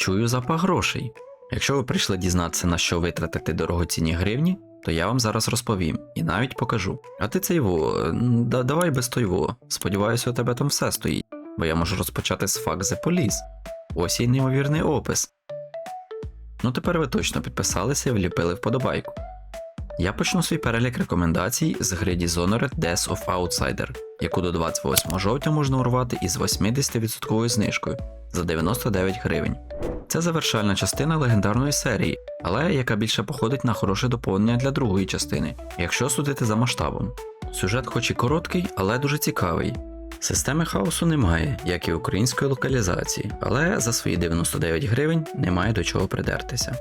чую запах грошей. Якщо ви прийшли дізнатися, на що витратити дорогоцінні гривні, то я вам зараз розповім і навіть покажу. А ти цей во, да, давай без той во. Сподіваюся, у тебе там все стоїть, бо я можу розпочати з Fuck the Police. Ось і неймовірний опис. Ну тепер ви точно підписалися і вліпили вподобайку. Я почну свій перелік рекомендацій з гри Dishonored Death of Outsider, яку до 28 жовтня можна урвати із 80% знижкою за 99 гривень. Це завершальна частина легендарної серії, але яка більше походить на хороше доповнення для другої частини, якщо судити за масштабом. Сюжет хоч і короткий, але дуже цікавий. Системи хаосу немає, як і української локалізації, але за свої 99 гривень немає до чого придертися.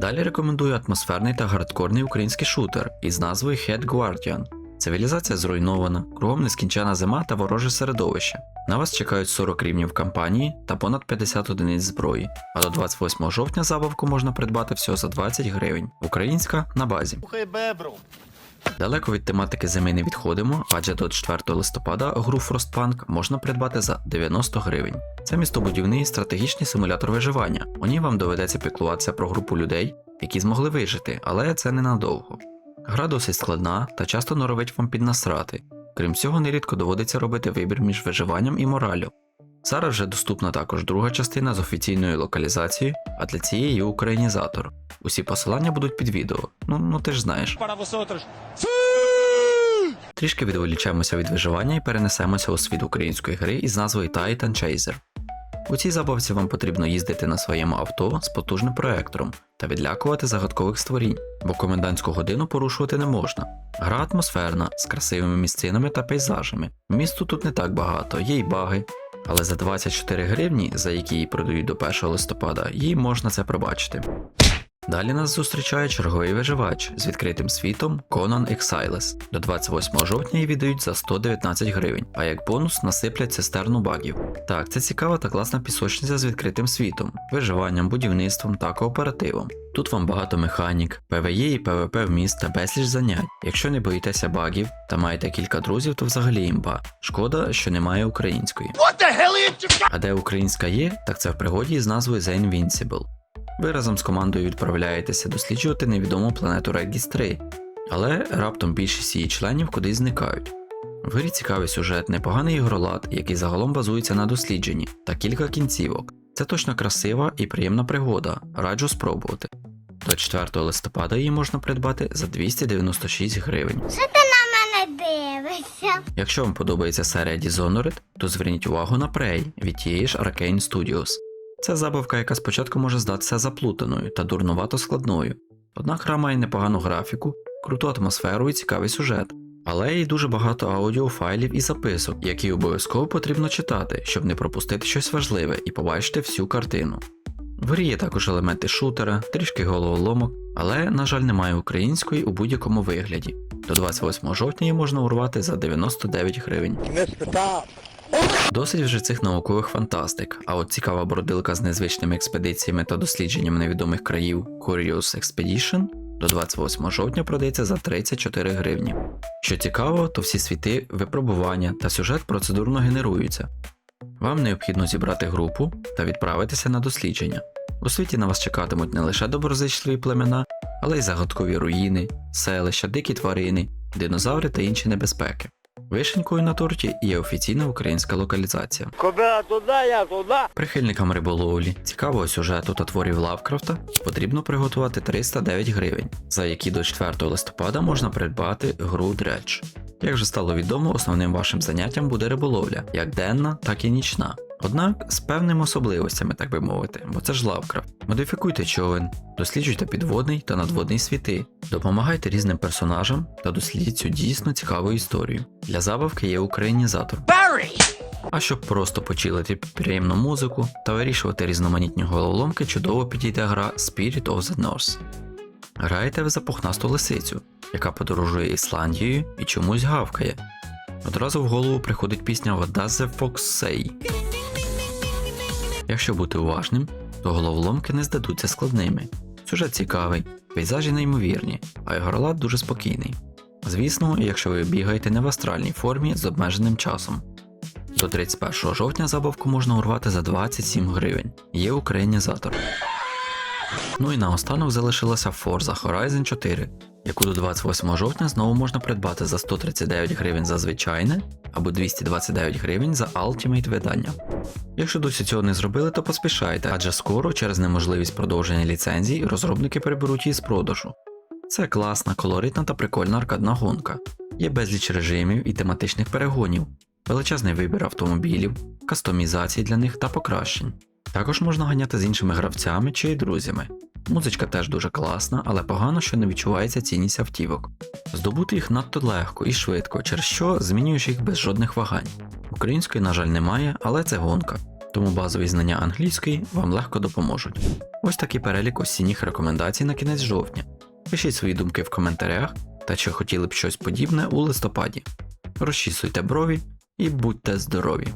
Далі рекомендую атмосферний та гардкорний український шутер із назвою Head Guardian. Цивілізація зруйнована, кругом нескінчена зима та вороже середовище. На вас чекають 40 рівнів кампанії та понад 50 одиниць зброї, а до 28 жовтня забавку можна придбати всього за 20 гривень. Українська на базі. Далеко від тематики зими не відходимо, адже до 4 листопада гру Frostpunk можна придбати за 90 гривень. Це містобудівний стратегічний симулятор виживання. У ній вам доведеться піклуватися про групу людей, які змогли вижити, але це ненадовго. Гра досить складна та часто норовить вам піднасрати. Крім цього, нерідко доводиться робити вибір між виживанням і мораллю. Зараз вже доступна також друга частина з офіційною локалізацією, а для цієї є українізатор. Усі посилання будуть під відео. Ну, ну ти ж знаєш. Трішки відволічаємося від виживання і перенесемося у світ української гри із назвою Titan Chaser. У цій забавці вам потрібно їздити на своєму авто з потужним проектором та відлякувати загадкових створінь, бо комендантську годину порушувати не можна. Гра атмосферна, з красивими місцинами та пейзажами. Місту тут не так багато, є й баги. Але за 24 гривні, за які її продають до 1 листопада, їй можна це пробачити. Далі нас зустрічає черговий виживач з відкритим світом Conan Exiles. До 28 жовтня її віддають за 119 гривень, а як бонус насиплять цистерну багів. Так, це цікава та класна пісочниця з відкритим світом, виживанням, будівництвом та кооперативом. Тут вам багато механік, ПВЕ і ПВП вміст та безліч занять. Якщо не боїтеся багів та маєте кілька друзів, то взагалі імба. Шкода, що немає української. What the hell you А де українська є, так це в пригоді з назвою The Invincible. Ви разом з командою відправляєтеся досліджувати невідому планету Регіс 3, але раптом більшість її членів кудись зникають. В грі цікавий сюжет, непоганий ігролад, який загалом базується на дослідженні, та кілька кінцівок. Це точно красива і приємна пригода, раджу спробувати. До 4 листопада її можна придбати за 296 гривень. Що ти на мене дивишся? Якщо вам подобається серія Dishonored, то зверніть увагу на Prey від тієї ж Arcane Studios. Це забавка, яка спочатку може здатися заплутаною та дурнувато складною. Однак гра має непогану графіку, круту атмосферу і цікавий сюжет. Але й дуже багато аудіофайлів і записок, які обов'язково потрібно читати, щоб не пропустити щось важливе і побачити всю картину. В грі є також елементи шутера, трішки головоломок, але, на жаль, немає української у будь-якому вигляді. До 28 жовтня її можна урвати за 99 гривень. Досить вже цих наукових фантастик, а от цікава бродилка з незвичними експедиціями та дослідженням невідомих країв Curious Expedition до 28 жовтня продається за 34 гривні. Що цікаво, то всі світи, випробування та сюжет процедурно генеруються. Вам необхідно зібрати групу та відправитися на дослідження. У світі на вас чекатимуть не лише доброзичливі племена, але й загадкові руїни, селища, дикі тварини, динозаври та інші небезпеки. Вишенькою на торті є офіційна українська локалізація. Кобила туда, я туда. Прихильникам риболовлі, цікавого сюжету та творів Лавкрафта потрібно приготувати 309 гривень, за які до 4 листопада можна придбати гру дреч. Як вже стало відомо, основним вашим заняттям буде риболовля, як денна, так і нічна. Однак з певними особливостями, так би мовити, бо це ж Лавкрафт. Модифікуйте човен, досліджуйте підводний та надводний світи, допомагайте різним персонажам та дослідіть цю дійсно цікаву історію. Для забавки є українізатор. Barry. А щоб просто почилити приємну музику та вирішувати різноманітні головоломки, чудово підійде гра Spirit of the North. Граєте ви за пухнасту лисицю, яка подорожує Ісландією і чомусь гавкає. Одразу в голову приходить пісня What does the fox say? Якщо бути уважним, то головоломки не здадуться складними. Сюжет цікавий, пейзажі неймовірні, а ігролад дуже спокійний. Звісно, якщо ви бігаєте не в астральній формі з обмеженим часом. До 31 жовтня забавку можна урвати за 27 гривень. Є українізатор. Ну і наостанок залишилася Forza Horizon 4, яку до 28 жовтня знову можна придбати за 139 гривень за звичайне або 229 гривень за Ultimate видання. Якщо досі цього не зробили, то поспішайте, адже скоро через неможливість продовження ліцензій розробники приберуть її з продажу. Це класна, колоритна та прикольна аркадна гонка. Є безліч режимів і тематичних перегонів, величезний вибір автомобілів, кастомізацій для них та покращень. Також можна ганяти з іншими гравцями чи друзями. Музичка теж дуже класна, але погано, що не відчувається цінність автівок. Здобути їх надто легко і швидко, через що змінюєш їх без жодних вагань. Української, на жаль, немає, але це гонка, тому базові знання англійської вам легко допоможуть. Ось такий перелік осінніх рекомендацій на кінець жовтня. Пишіть свої думки в коментарях та чи хотіли б щось подібне у листопаді. Розчісуйте брові і будьте здорові!